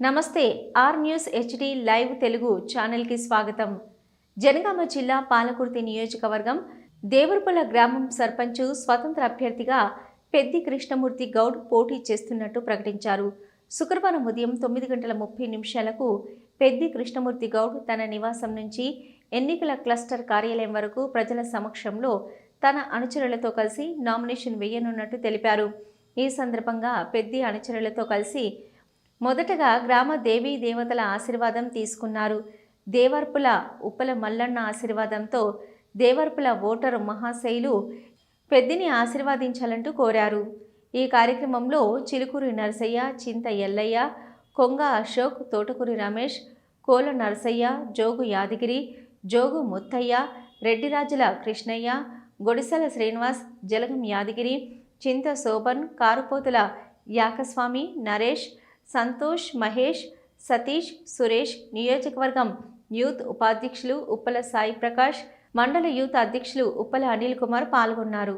నమస్తే R news HD live Telugu ఛానల్కి స్వాగతం. జనగామ జిల్లా పాలకుర్తి నియోజకవర్గం దేవరపల్ల గ్రామం సర్పంచ్ స్వతంత్ర అభ్యర్థిగా పెద్ది కృష్ణమూర్తి గౌడ్ పోటీ చేస్తున్నట్టు ప్రకటించారు. శుక్రవారం ఉదయం తొమ్మిది గంటల ముప్పై నిమిషాలకు పెద్ది కృష్ణమూర్తి గౌడ్ తన నివాసం నుంచి ఎన్నికల క్లస్టర్ కార్యాలయం వరకు ప్రజల సమక్షంలో తన అనుచరులతో కలిసి నామినేషన్ వేయనున్నట్టు తెలిపారు. ఈ సందర్భంగా పెద్ది అనుచరులతో కలిసి మొదటగా గ్రామ దేవీ దేవతల ఆశీర్వాదం తీసుకున్నారు. దేవర్పుల ఉప్పల మల్లన్న ఆశీర్వాదంతో దేవర్పుల ఓటరు మహాశైలు పెద్దిని ఆశీర్వాదించాలంటూ కోరారు. ఈ కార్యక్రమంలో చిలుకూరి నరసయ్య చింత ఎల్లయ్య కొంగ అశోక్ తోటకూరి రమేష్ కోల నరసయ్య జోగు యాదగిరి జోగు ముత్తయ్య రెడ్డిరాజుల కృష్ణయ్య గొడిసెల శ్రీనివాస్ జలగం యాదగిరి చింత శోభన్ కారుపోతుల యాకస్వామి నరేష్ సంతోష్ మహేష్ సతీష్ సురేష్ నియోజకవర్గం యూత్ ఉపాధ్యక్షులు ఉప్పల సాయి ప్రకాష్ మండల యూత్ అధ్యక్షులు ఉప్పల అనిల్ కుమార్ పాల్గొన్నారు.